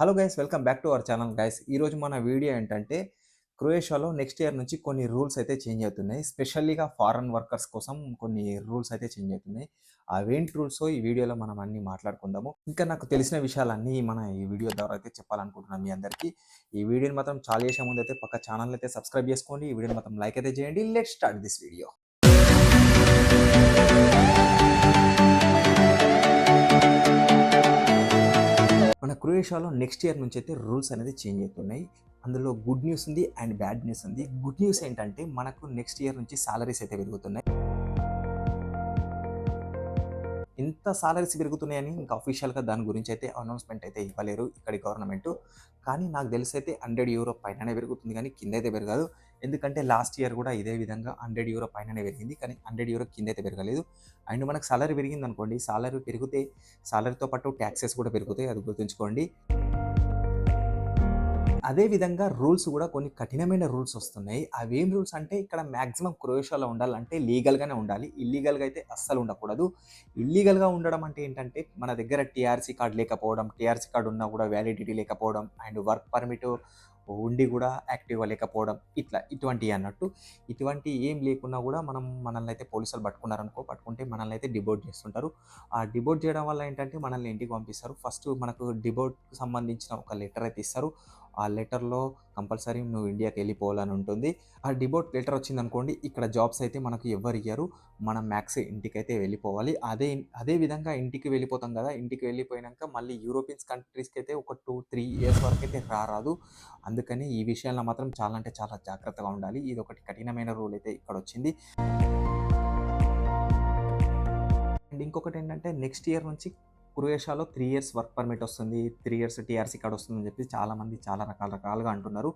Hello guys welcome back to our channel guys. ఈరోజు మన video ఏంటంటే క్రొయేషియాలో నెక్స్ట్ ఇయర్ నుంచి కొన్ని రూల్స్ అయితే చేంజ్ అవుతున్నాయి. స్పెషల్లీగా ఫారెన్ వర్కర్స్ కోసం కొన్ని రూల్స్ అయితే చేంజ్ అవుతున్నాయి. అవేంటి రూల్స్? ఈ వీడియోలో మనం అన్ని మాట్లాడుకుందాము. ఇంకా నాకు తెలిసిన విషయాలన్నీ మన ఈ వీడియో ద్వారా అయితే చెప్పాలనుకుంటున్నాను మీ అందరికీ. ఈ వీడియోని మాత్రం చాలా చేసే ముందు అయితే పక్క ఛానల్ అయితే సబ్స్క్రైబ్ చేసుకోండి. ఈ వీడియోని మాత్రం లైక్ అయితే చేయండి. Let start this video. మన క్రొయేషియాలో నెక్స్ట్ ఇయర్ నుంచి అయితే రూల్స్ అనేది చేంజ్ అవుతున్నాయి. అందులో గుడ్ న్యూస్ ఉంది అండ్ బ్యాడ్ న్యూస్ ఉంది. గుడ్ న్యూస్ ఏంటంటే మనకు నెక్స్ట్ ఇయర్ నుంచి సాలరీస్ అయితే పెరుగుతున్నాయి. ఎంత సాలరీస్ పెరుగుతున్నాయని ఇంకా అఫీషియల్గా దాని గురించి అయితే అనౌన్స్మెంట్ అయితే ఇవ్వలేరు ఇక్కడి గవర్నమెంట్ కానీ నాకు తెలిసి అయితే హండ్రెడ్ యూరో పైననే పెరుగుతుంది కానీ కింద అయితే పెరగదు. ఎందుకంటే లాస్ట్ ఇయర్ కూడా ఇదే విధంగా హండ్రెడ్ యూరో పైననే పెరిగింది కానీ హండ్రెడ్ యూరో కింద అయితే పెరగలేదు. అండ్ మనకు సాలరీ పెరిగింది అనుకోండి సాలరీ పెరిగితే సాలరీతో పాటు ట్యాక్సెస్ కూడా పెరుగుతాయి అది గుర్తుంచుకోండి. అదే విధంగా రూల్స్ కూడా కొన్ని కఠినమైన రూల్స్ వస్తున్నాయి. అవేం రూల్స్ అంటే ఇక్కడ మ్యాక్సిమం క్రొయేషియాలో ఉండాలంటే లీగల్గానే ఉండాలి. ఇల్లీగల్గా అయితే అస్సలు ఉండకూడదు. ఇల్లీగల్గా ఉండడం అంటే ఏంటంటే మన దగ్గర టీఆర్సీ కార్డ్ లేకపోవడం టీఆర్సీ కార్డు ఉన్నా కూడా వ్యాలిడిటీ లేకపోవడం అండ్ వర్క్ పర్మిట్ ఉండి కూడా యాక్టివ్గా లేకపోవడం ఇట్లా ఇటువంటివి అన్నట్టు. ఇటువంటి ఏం లేకున్నా కూడా మనం మనల్ని అయితే పోలీసులు పట్టుకున్నారనుకో పట్టుకుంటే మనల్ని అయితే డిబోట్ చేస్తుంటారు. ఆ డిబోట్ చేయడం వల్ల ఏంటంటే మనల్ని ఇంటికి పంపిస్తారు. ఫస్ట్ మనకు డిబోట్కి సంబంధించిన ఒక లెటర్ అయితే ఇస్తారు. ఆ లెటర్లో కంపల్సరీ నువ్వు ఇండియాకి వెళ్ళిపోవాలని ఉంటుంది. ఆ డిబోట్ లెటర్ వచ్చింది అనుకోండి ఇక్కడ జాబ్స్ అయితే మనకు ఎవరు ఇయ్యరు. మనం మ్యాక్స్ ఇంటికైతే వెళ్ళిపోవాలి. అదే అదే విధంగా ఇంటికి వెళ్ళిపోతాం కదా ఇంటికి వెళ్ళిపోయినాక మళ్ళీ యూరోపియన్స్ కంట్రీస్కి అయితే ఒక టూ త్రీ ఇయర్స్ వరకు అయితే రారాదు. అందుకని ఈ విషయంలో మాత్రం చాలా అంటే చాలా జాగ్రత్తగా ఉండాలి. ఇది ఒకటి కఠినమైన రూల్ అయితే ఇక్కడ వచ్చింది. అండ్ ఇంకొకటి ఏంటంటే నెక్స్ట్ ఇయర్ నుంచి క్రొయేషియాలో త్రీ ఇయర్స్ వర్క్ పర్మిట్ వస్తుంది త్రీ ఇయర్స్ టీఆర్సీ కార్డ్ వస్తుందని చెప్పి చాలామంది చాలా రకాల రకాలుగా అంటున్నారు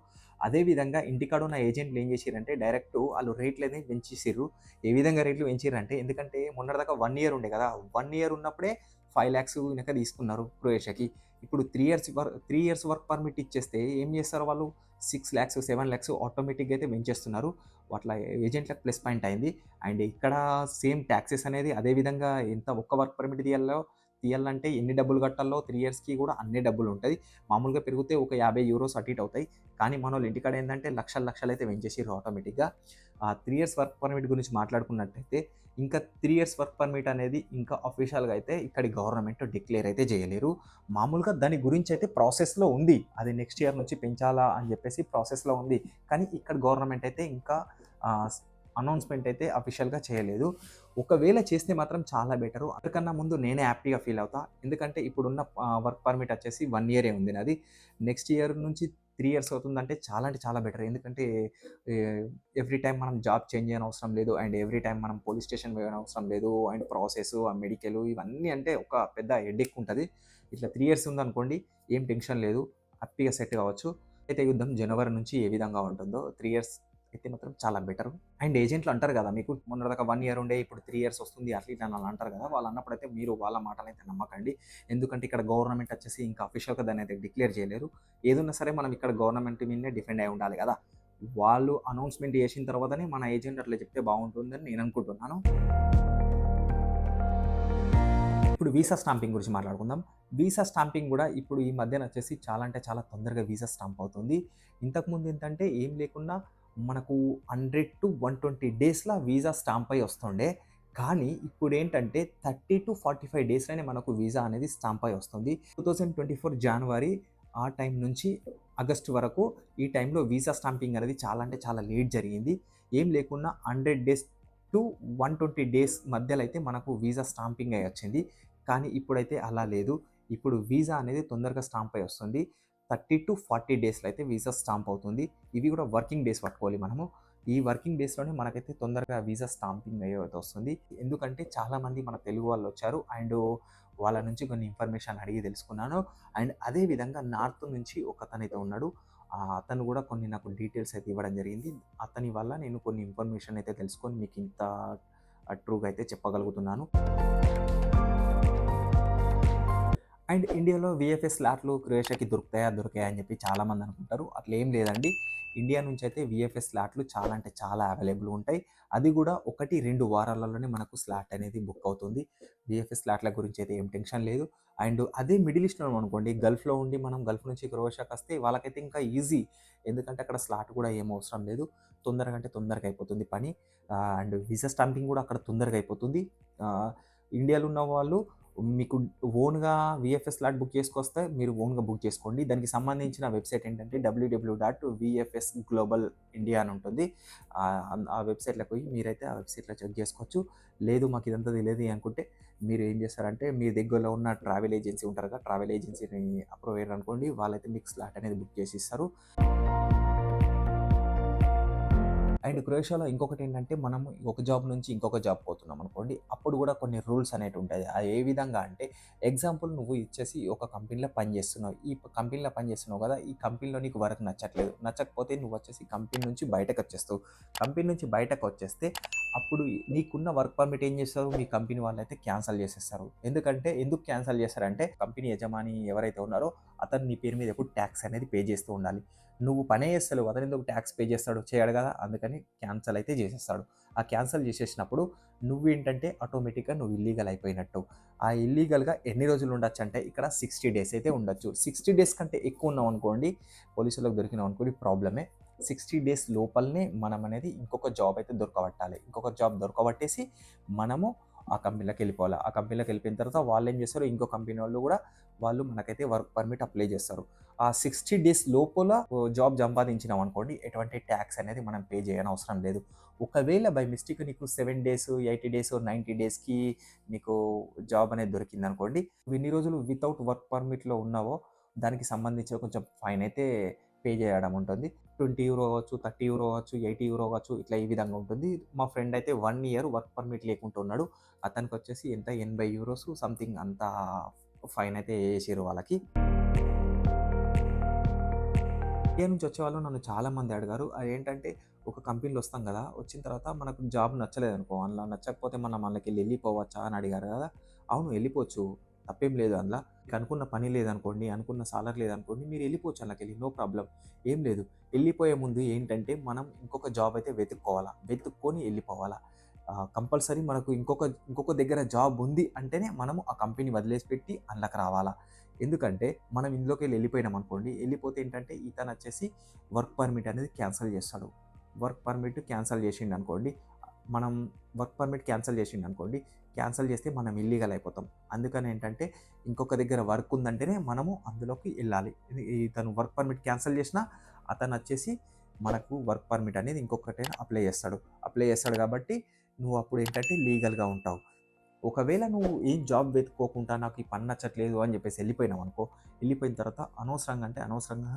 అదేవిధంగా ఇంటికాడ ఉన్న ఏజెంట్లు ఏం చేసిరంటే డైరెక్ట్ వాళ్ళు రేట్లు అనేది పెంచేసిర్రు. ఏ విధంగా రేట్లు పెంచిరంటే ఎందుకంటే మొన్నటిదాకా వన్ ఇయర్ ఉండే కదా వన్ ఇయర్ ఉన్నప్పుడే ఫైవ్ ల్యాక్స్ వెనక తీసుకున్నారు క్రొయేషియాకి ఇప్పుడు three years work three years work permit ఇచ్చేస్తే ఏం చేస్తారు వాళ్ళు? సిక్స్ ల్యాక్స్ సెవెన్ ల్యాక్స్ ఆటోమేటిక్గా అయితే పెంచేస్తున్నారు. అట్లా ఏజెంట్లకు ప్లస్ పాయింట్ అయింది. అండ్ ఇక్కడ సేమ్ ట్యాక్సెస్ అనేది అదేవిధంగా ఎంత ఒక్క వర్క్ పర్మిట్ తీయాలో తీయాలంటే ఎన్ని డబ్బులు కట్టాలో త్రీ ఇయర్స్కి కూడా అన్ని డబ్బులు ఉంటుంది. మామూలుగా పెరిగితే ఒక యాభై యూరోస్ అటు ఇటు అవుతాయి. కానీ మన వాళ్ళు ఇంటికాడ ఏంటంటే లక్షల లక్షలు అయితే పెంచేసారు ఆటోమేటిక్గా త్రీ ఇయర్స్ వర్క్ పర్మిట్ గురించి మాట్లాడుకున్నట్టయితే ఇంకా త్రీ ఇయర్స్ వర్క్ పర్మిట్ అనేది ఇంకా అఫీషియల్గా అయితే ఇక్కడి గవర్నమెంట్ డిక్లేర్ అయితే చేయలేరు. మామూలుగా దాని గురించి అయితే ప్రాసెస్లో ఉంది. అది నెక్స్ట్ ఇయర్ నుంచి పెంచాలా అని చెప్పేసి ప్రాసెస్లో ఉంది. కానీ ఇక్కడ గవర్నమెంట్ అయితే ఇంకా అనౌన్స్మెంట్ అయితే అఫీషియల్గా చేయలేదు. ఒకవేళ చేస్తే మాత్రం చాలా బెటరు. అంతకన్నా ముందు నేనే హ్యాపీగా ఫీల్ అవుతా. ఎందుకంటే ఇప్పుడున్న వర్క్ పర్మిట్ వచ్చేసి వన్ ఇయరే ఉంది నాది. నెక్స్ట్ ఇయర్ నుంచి త్రీ ఇయర్స్ అవుతుందంటే చాలా అంటే చాలా బెటర్. ఎందుకంటే ఎవ్రీ టైం మనం జాబ్ చేంజ్ చేయని అవసరం లేదు. అండ్ ఎవ్రీ టైం మనం పోలీస్ స్టేషన్ పోయిన అవసరం లేదు. అండ్ ప్రాసెస్ ఆ మెడికల్ ఇవన్నీ అంటే ఒక పెద్ద హెడ్ఎక్ ఉంటుంది. ఇట్లా త్రీ ఇయర్స్ ఉందనుకోండి ఏం టెన్షన్ లేదు. హ్యాపీగా సెట్ కావచ్చు. అయితే యుద్ధం జనవరి నుంచి ఏ విధంగా ఉంటుందో త్రీ ఇయర్స్ అయితే మాత్రం చాలా బెటర్. అండ్ ఏజెంట్లు అంటారు కదా మీకు మొన్నటిదాకా వన్ ఇయర్ ఉండే ఇప్పుడు త్రీ ఇయర్స్ వస్తుంది అట్లా ఇట్లా అని అంటారు కదా వాళ్ళు అన్నప్పుడు అయితే మీరు వాళ్ళ మాటలు అయితే నమ్మకండి. ఎందుకంటే ఇక్కడ గవర్నమెంట్ వచ్చేసి ఇంకా అఫీషియల్గా దాన్ని అయితే డిక్లేర్ చేయలేరు. ఏదన్నా సరే మనం ఇక్కడ గవర్నమెంట్ మీదనే డిఫెండ్ అయి ఉండాలి కదా. వాళ్ళు అనౌన్స్మెంట్ చేసిన తర్వాతనే మన ఏజెంట్ అట్లా చెప్తే బాగుంటుందని నేను అనుకుంటున్నాను. ఇప్పుడు వీసా స్టాంపింగ్ గురించి మాట్లాడుకుందాం. వీసా స్టాంపింగ్ కూడా ఇప్పుడు ఈ మధ్యన వచ్చేసి చాలా అంటే చాలా తొందరగా వీసా స్టాంప్ అవుతుంది. ఇంతకుముందు ఏంటంటే ఏం లేకుండా మనకు హండ్రెడ్ టు వన్ ట్వంటీ డేస్లో వీసా స్టాంప్ అయి వస్తుండే. కానీ ఇప్పుడు ఏంటంటే థర్టీ టు ఫార్టీ ఫైవ్ డేస్లోనే మనకు వీసా అనేది స్టాంప్ అయి వస్తుంది. టూ థౌజండ్ ట్వంటీ ఫోర్ జనవరి ఆ టైం నుంచి ఆగస్ట్ వరకు ఈ టైంలో వీసా స్టాంపింగ్ అనేది చాలా అంటే చాలా లేట్ జరిగింది. ఏం లేకున్నా hundred days to one twenty days మధ్యలో అయితే మనకు వీసా స్టాంపింగ్ అయి వచ్చింది. కానీ ఇప్పుడైతే అలా లేదు. ఇప్పుడు వీసా అనేది తొందరగా స్టాంప్ అయి వస్తుంది. థర్టీ టు ఫార్టీ డేస్లో అయితే వీసా స్టాంప్ అవుతుంది. ఇవి కూడా వర్కింగ్ డేస్ పట్టుకోవాలి మనము. ఈ వర్కింగ్ డేస్లోనే మనకైతే తొందరగా వీసా స్టాంపింగ్ అయ్యే వస్తుంది. ఎందుకంటే చాలామంది మన తెలుగు వాళ్ళు వచ్చారు. అండ్ వాళ్ళ నుంచి కొన్ని ఇన్ఫర్మేషన్ అడిగి తెలుసుకున్నాను. అండ్ అదే విధంగా నార్త్ నుంచి ఒక అతనైతే ఉన్నాడు. అతను కూడా కొన్ని నాకు డీటెయిల్స్ అయితే ఇవ్వడం జరిగింది. అతని వల్ల నేను కొన్ని ఇన్ఫర్మేషన్ అయితే తెలుసుకొని మీకు ఇంత ట్రూగా అయితే చెప్పగలుగుతున్నాను. అండ్ ఇండియాలో విఎఫ్ఎస్ స్లాట్లు క్రొయేషియాకి దొరుకుతాయా? దొరికాయా? అని చెప్పి చాలామంది అనుకుంటారు. అట్లా ఏం లేదండి. ఇండియా నుంచి అయితే విఎఫ్ఎస్ స్లాట్లు చాలా అంటే చాలా అవైలబుల్ ఉంటాయి. అది కూడా ఒకటి రెండు వారాలలోనే మనకు స్లాట్ అనేది బుక్ అవుతుంది. విఎఫ్ఎస్ స్లాట్ల గురించి అయితే ఏం టెన్షన్ లేదు. అండ్ అదే మిడిల్ ఈస్ట్లో అనుకోండి. గల్ఫ్లో ఉండి మనం గల్ఫ్ నుంచి క్రోషాకి వస్తే వాళ్ళకైతే ఇంకా ఈజీ. ఎందుకంటే అక్కడ స్లాట్ కూడా ఏం అవసరం లేదు. తొందరగా అంటే తొందరగా అయిపోతుంది పని. అండ్ వీసా స్టాంపింగ్ కూడా అక్కడ తొందరగా అయిపోతుంది. ఇండియాలో ఉన్న వాళ్ళు మీకు ఓన్గా విఎఫ్ఎస్ స్లాట్ బుక్ చేసుకొస్తే మీరు ఓన్గా బుక్ చేసుకోండి. దానికి సంబంధించిన వెబ్సైట్ ఏంటంటే WWW dot VFS global India అని ఉంటుంది. ఆ ఆ వెబ్సైట్లోకి పోయి మీరైతే ఆ వెబ్సైట్లో చెక్ చేసుకోవచ్చు. లేదు మాకు ఇదంతా తెలియదు అనుకుంటే మీరు ఏం చేస్తారంటే మీ దగ్గరలో ఉన్న ట్రావెల్ ఏజెన్సీ ఉంటారు కదా ట్రావెల్ ఏజెన్సీని అప్రూవ్ అయ్యారు అనుకోండి వాళ్ళైతే మీకు స్లాట్ అనేది బుక్ చేసి ఇస్తారు. అండ్ క్రొయేషియాలో ఇంకొకటి ఏంటంటే మనం ఒక జాబ్ నుంచి ఇంకొక జాబ్ పోతున్నాం అనుకోండి అప్పుడు కూడా కొన్ని రూల్స్ అనేవి ఉంటాయి. అది ఏ విధంగా అంటే ఎగ్జాంపుల్ నువ్వు ఇచ్చేసి ఒక కంపెనీలో పని చేస్తున్నావు. ఈ కంపెనీలో పని చేస్తున్నావు కదా ఈ కంపెనీలో నీకు వర్క్ నచ్చట్లేదు. నచ్చకపోతే నువ్వు వచ్చేసి కంపెనీ నుంచి బయటకు వచ్చేస్తావు. కంపెనీ నుంచి బయటకు వచ్చేస్తే అప్పుడు నీకున్న వర్క్ పర్మిట్ ఏం చేస్తారు? మీ కంపెనీ వాళ్ళు అయితే క్యాన్సిల్ చేసేస్తారు. ఎందుకంటే ఎందుకు క్యాన్సిల్ చేస్తారంటే కంపెనీ యజమాని ఎవరైతే ఉన్నారో అతను నీ పేరు మీద ఎప్పుడు ట్యాక్స్ అనేది పే చేస్తూ ఉండాలి. నువ్వు పనే చేస్తావు అతను ఎందుకు ట్యాక్స్ పే చేస్తాడు చేయడు కదా? అందుకని క్యాన్సిల్ అయితే చేసేస్తాడు. ఆ క్యాన్సిల్ చేసేసినప్పుడు నువ్వు ఏంటంటే ఆటోమేటిక్గా నువ్వు ఇల్లీగల్ అయిపోయినట్టు. ఆ ఇల్లీగల్గా ఎన్ని రోజులు ఉండొచ్చు అంటే ఇక్కడ సిక్స్టీ డేస్ అయితే ఉండొచ్చు. సిక్స్టీ డేస్ కంటే ఎక్కువ ఉన్నావు అనుకోండి పోలీసులకు దొరికినావు అనుకోండి ప్రాబ్లమే. సిక్స్టీ డేస్ లోపలనే మనం అనేది ఇంకొక జాబ్ అయితే దొరకబట్టాలి. ఇంకొక జాబ్ దొరకబట్టేసి మనము ఆ కంపెనీలోకి వెళ్ళిపోవాలి. ఆ కంపెనీలోకి వెళ్ళిపోయిన తర్వాత వాళ్ళు ఏం చేస్తారు? ఇంకో కంపెనీ వాళ్ళు కూడా వాళ్ళు మనకైతే వర్క్ పర్మిట్ అప్లై చేస్తారు. ఆ సిక్స్టీ డేస్ లోపల జాబ్ సంపాదించినాం అనుకోండి ఎటువంటి ట్యాక్స్ అనేది మనం పే చేయని అవసరం లేదు. ఒకవేళ బై మిస్టేక్ నీకు seven days eighty days ninety డేస్కి నీకు జాబ్ అనేది దొరికింది అనుకోండి ఇన్ని ఎన్ని రోజులు వితౌట్ వర్క్ పర్మిట్లో ఉన్నావో దానికి సంబంధించిన కొంచెం ఫైన్ అయితే పే చేయడం ఉంటుంది. ట్వంటీ యూరో కావచ్చు థర్టీ యూరో కావచ్చు ఎయిటీ యూరో కావచ్చు ఇట్లా ఈ విధంగా ఉంటుంది. మా ఫ్రెండ్ అయితే వన్ ఇయర్ వర్క్ పర్మిట్ లేకుండా ఉన్నాడు. అతనికి వచ్చేసి ఎంత? ఎనభై యూరోస్ సంథింగ్ అంత ఫైన్ అయితే వేసారు వాళ్ళకి. ఇండియా నుంచి వచ్చేవాళ్ళు నన్ను చాలామంది అడిగారు. అది ఏంటంటే ఒక కంపెనీలో వస్తాం కదా వచ్చిన తర్వాత మనకు జాబ్ నచ్చలేదు అనుకో అందులో నచ్చకపోతే మనం వాళ్ళకి వెళ్ళిపోవచ్చా అని అడిగారు కదా. అవును వెళ్ళిపోవచ్చు. తప్పేం లేదు అందులో. మీకు అనుకున్న పని లేదనుకోండి అనుకున్న సాలర్ లేదనుకోండి మీరు వెళ్ళిపోవచ్చు అందులోకి వెళ్ళి నో ప్రాబ్లం. ఏం లేదు. వెళ్ళిపోయే ముందు ఏంటంటే మనం ఇంకొక జాబ్ అయితే వెతుక్కోవాలా? వెతుక్కొని వెళ్ళిపోవాలా? కంపల్సరీ మనకు ఇంకొక ఇంకొక దగ్గర జాబ్ ఉంది అంటేనే మనము ఆ కంపెనీ వదిలేసి పెట్టి అందులోకి రావాలా? ఎందుకంటే మనం ఇందులోకి వెళ్ళి వెళ్ళిపోయినాం అనుకోండి వెళ్ళిపోతే ఏంటంటే ఇతను వచ్చేసి వర్క్ పర్మిట్ అనేది క్యాన్సిల్ చేస్తాడు. వర్క్ పర్మిట్ క్యాన్సిల్ చేసిండు అనుకోండి మనం వర్క్ పర్మిట్ క్యాన్సిల్ చేసిండు అనుకోండి క్యాన్సిల్ చేస్తే మనం ఇల్లీగల్ అయిపోతాం. అందుకని ఏంటంటే ఇంకొక దగ్గర వర్క్ ఉందంటేనే మనము అందులోకి వెళ్ళాలి. తను ఇతను వర్క్ పర్మిట్ క్యాన్సిల్ చేసినా అతను వచ్చేసి మనకు వర్క్ పర్మిట్ అనేది ఇంకొకటి అప్లై చేస్తాడు. అప్లై చేస్తాడు కాబట్టి నువ్వు అప్పుడు ఏంటంటే లీగల్గా ఉంటావు. ఒకవేళ నువ్వు ఏం జాబ్ వెతుక్కోకుండా నాకు ఈ పని నచ్చట్లేదు అని చెప్పేసి వెళ్ళిపోయినావు అనుకో వెళ్ళిపోయిన తర్వాత అనవసరంగా అంటే అనవసరంగా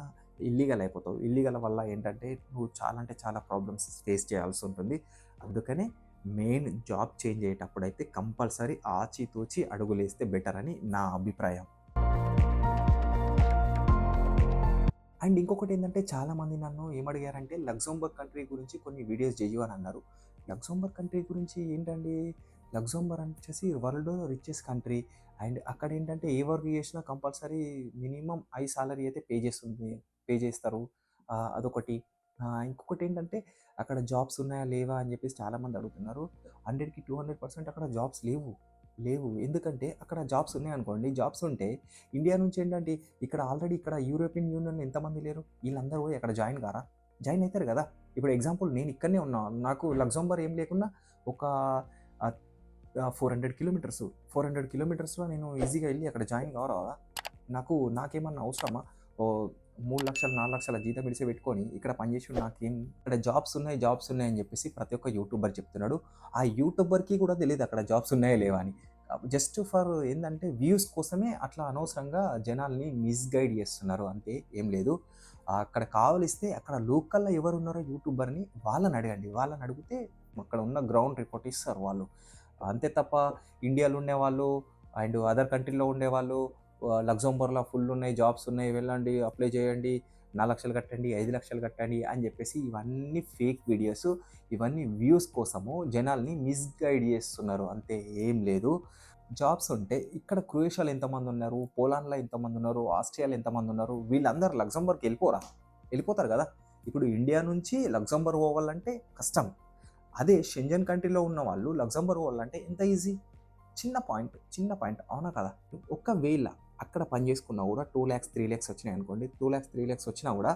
ఇల్లీగల్ అయిపోతావు. ఇల్లీగల్ వల్ల ఏంటంటే నువ్వు చాలా అంటే చాలా ప్రాబ్లమ్స్ ఫేస్ చేయాల్సి ఉంటుంది. అందుకనే మెయిన్ జాబ్ చేంజ్ అయ్యేటప్పుడు అయితే కంపల్సరీ ఆచితూచి అడుగులేస్తే బెటర్ అని నా అభిప్రాయం. అండ్ ఇంకొకటి ఏంటంటే చాలామంది నన్ను ఏమడిగారంటే లగ్జంబర్గ్ కంట్రీ గురించి కొన్ని వీడియోస్ చేయు అని అన్నారు. లగ్జంబర్గ్ కంట్రీ గురించి ఏంటండి? లగ్జంబర్గ్ వచ్చేసి వరల్డ్ రిచెస్ట్ కంట్రీ. అండ్ అక్కడ ఏంటంటే ఏ వర్క్ చేసినా కంపల్సరీ మినిమం ఐ సాలరీ అయితే పే చేస్తుంది పే చేస్తారు. అదొకటి. ఇంకొకటి ఏంటంటే అక్కడ జాబ్స్ ఉన్నాయా లేవా అని చెప్పేసి చాలామంది అడుగుతున్నారు. హండ్రెడ్కి టూ హండ్రెడ్ పర్సెంట్ అక్కడ జాబ్స్ లేవు. లేవు. ఎందుకంటే అక్కడ జాబ్స్ ఉన్నాయనుకోండి జాబ్స్ ఉంటే ఇండియా నుంచి ఏంటంటే ఇక్కడ ఆల్రెడీ ఇక్కడ యూరోపియన్ యూనియన్ ఎంతమంది లేరు? వీళ్ళందరూ పోయి అక్కడ జాయిన్ కారా? జాయిన్ అవుతారు కదా. ఇప్పుడు ఎగ్జాంపుల్ నేను ఇక్కడనే ఉన్నా. నాకు లగ్జంబర్ ఏం లేకున్నా ఒక four hundred kilometres four hundred కిలోమీటర్స్లో నేను ఈజీగా వెళ్ళి అక్కడ జాయిన్ కావరా నాకు నాకేమన్నా అవసరమా? ఓ మూడు లక్షలు నాలుగు లక్షల జీతం విడిసి పెట్టుకొని ఇక్కడ పనిచేసి నాకేం ఇక్కడ జాబ్స్ ఉన్నాయి జాబ్స్ ఉన్నాయి అని చెప్పేసి ప్రతి ఒక్క యూట్యూబర్ చెప్తున్నాడు. ఆ యూట్యూబర్కి కూడా తెలియదు అక్కడ జాబ్స్ ఉన్నాయా లేవా అని. జస్ట్ ఫర్ ఏంటంటే వ్యూస్ కోసమే అట్లా అనవసరంగా జనాల్ని మిస్గైడ్ చేస్తున్నారు. అంతే ఏం లేదు. అక్కడ కావలిస్తే అక్కడ లోకల్లో ఎవరు ఉన్నారో యూట్యూబర్ని వాళ్ళని అడగండి. వాళ్ళని అడిగితే అక్కడ ఉన్న గ్రౌండ్ రిపోర్ట్ ఇస్తారు వాళ్ళు. అంతే తప్ప ఇండియాలో ఉండేవాళ్ళు అండ్ అదర్ కంట్రీలో ఉండేవాళ్ళు లగ్జంబర్లో ఫుల్ ఉన్నాయి జాబ్స్ ఉన్నాయి వెళ్ళండి అప్లై చేయండి నాలుగు లక్షలు కట్టండి ఐదు లక్షలు కట్టండి అని చెప్పేసి ఇవన్నీ ఫేక్ వీడియోస్ ఇవన్నీ వ్యూస్ కోసము జనాల్ని మిస్గైడ్ చేస్తున్నారు. అంతే ఏం లేదు. జాబ్స్ ఉంటే ఇక్కడ క్రొయేషియాలో ఎంతమంది ఉన్నారు పోలాండ్లో ఎంతమంది ఉన్నారు ఆస్ట్రియాలో ఎంతమంది ఉన్నారు వీళ్ళందరూ లగ్జంబర్గ్కి వెళ్ళిపోరా వెళ్ళిపోతారు కదా. ఇప్పుడు ఇండియా నుంచి లగ్జంబర్గ్ పోవాలంటే కష్టం. అదే షెంజన్ కంట్రీలో ఉన్న వాళ్ళు లగ్జంబర్గ్ పోవాలంటే ఎంత ఈజీ చిన్న పాయింట్ చిన్న పాయింట్ అవునా కదా? ఒకవేళ అక్కడ పని చేసుకున్నా కూడా టూ ల్యాక్స్ త్రీ ల్యాక్స్ వచ్చినాయి అనుకోండి. టూ ల్యాక్స్ త్రీ ల్యాక్స్ వచ్చినా కూడా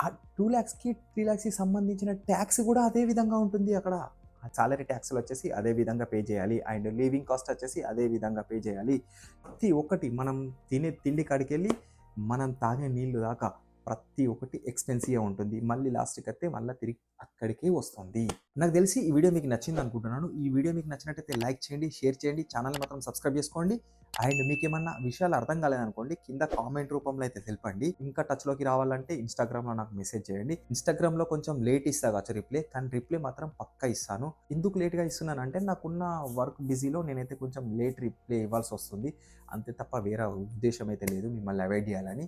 ఆ టూ ల్యాక్స్కి త్రీ ల్యాక్స్కి సంబంధించిన ట్యాక్స్ కూడా అదే విధంగా ఉంటుంది అక్కడ. సాలరీ ట్యాక్స్లు వచ్చేసి అదే విధంగా పే చేయాలి. అండ్ లివింగ్ కాస్ట్ వచ్చేసి అదే విధంగా పే చేయాలి. ప్రతి ఒక్కటి మనం తినే తిండి కాడికి వెళ్ళి మనం తాగే నీళ్ళు దాకా ప్రతి ఒక్కటి ఎక్స్పెన్సివ్గా ఉంటుంది. మళ్ళీ లాస్ట్కి అయితే మళ్ళీ తిరిగి అక్కడికే వస్తుంది. నాకు తెలిసి ఈ వీడియో మీకు నచ్చింది అనుకుంటున్నాను. ఈ వీడియో మీకు నచ్చినట్టయితే లైక్ చేయండి షేర్ చేయండి ఛానల్ మాత్రం సబ్స్క్రైబ్ చేసుకోండి. అండ్ మీకు ఏమన్నా విషయాలు అర్థం కాలేదనుకోండి కింద కామెంట్ రూపంలో అయితే తెలపండి. ఇంకా టచ్లోకి రావాలంటే ఇన్స్టాగ్రామ్లో నాకు మెసేజ్ చేయండి. ఇన్స్టాగ్రామ్లో కొంచెం లేట్ ఇస్తా కావచ్చు రిప్లై కానీ రిప్లై మాత్రం పక్కా ఇస్తాను. ఎందుకు లేట్గా ఇస్తున్నాను అంటే నాకున్న వర్క్ బిజీలో నేనైతే కొంచెం లేట్ రిప్లై ఇవ్వాల్సి వస్తుంది. అంతే తప్ప వేరే ఉద్దేశం అయితే లేదు. మిమ్మల్ని అవాయిడ్ చేయాలని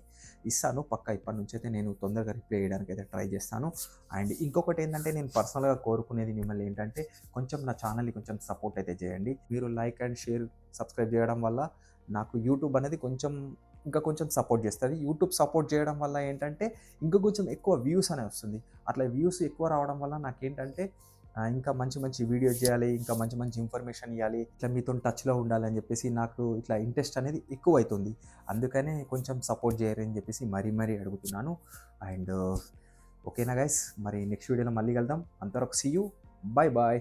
ఇస్తాను. పక్కా ఇప్పటి నుంచి అయితే నేను తొందరగా రిప్లై చేయడానికి అయితే ట్రై చేస్తాను. అండ్ ఇంకొకటి ఏంటంటే నేను పర్సనల్గా కోరుకునేది మిమ్మల్ని ఏంటంటే కొంచెం నా ఛానల్ని కొంచెం సపోర్ట్ అయితే చేయండి. మీరు లైక్ అండ్ షేర్ సబ్స్క్రైబ్ చేయడం వల్ల నాకు యూట్యూబ్ అనేది కొంచెం ఇంకా కొంచెం సపోర్ట్ చేస్తుంది. యూట్యూబ్ సపోర్ట్ చేయడం వల్ల ఏంటంటే ఇంకా కొంచెం ఎక్కువ వ్యూస్ అనే వస్తుంది. అట్లా వ్యూస్ ఎక్కువ రావడం వల్ల నాకేంటంటే ఇంకా మంచి మంచి వీడియో చేయాలి ఇంకా మంచి మంచి ఇన్ఫర్మేషన్ ఇవ్వాలి ఇట్లా మీతో టచ్లో ఉండాలని చెప్పేసి నాకు ఇట్లా ఇంట్రెస్ట్ అనేది ఎక్కువ అవుతుంది అందుకనే కొంచెం సపోర్ట్ చేయరని చెప్పేసి మరీ మరీ అడుగుతున్నాను. అండ్ ఓకేనా గైస్ మరి నెక్స్ట్ వీడియోలో మళ్ళీ కలుద్దాం. అంతవరకు సీ యూ బాయ్ బాయ్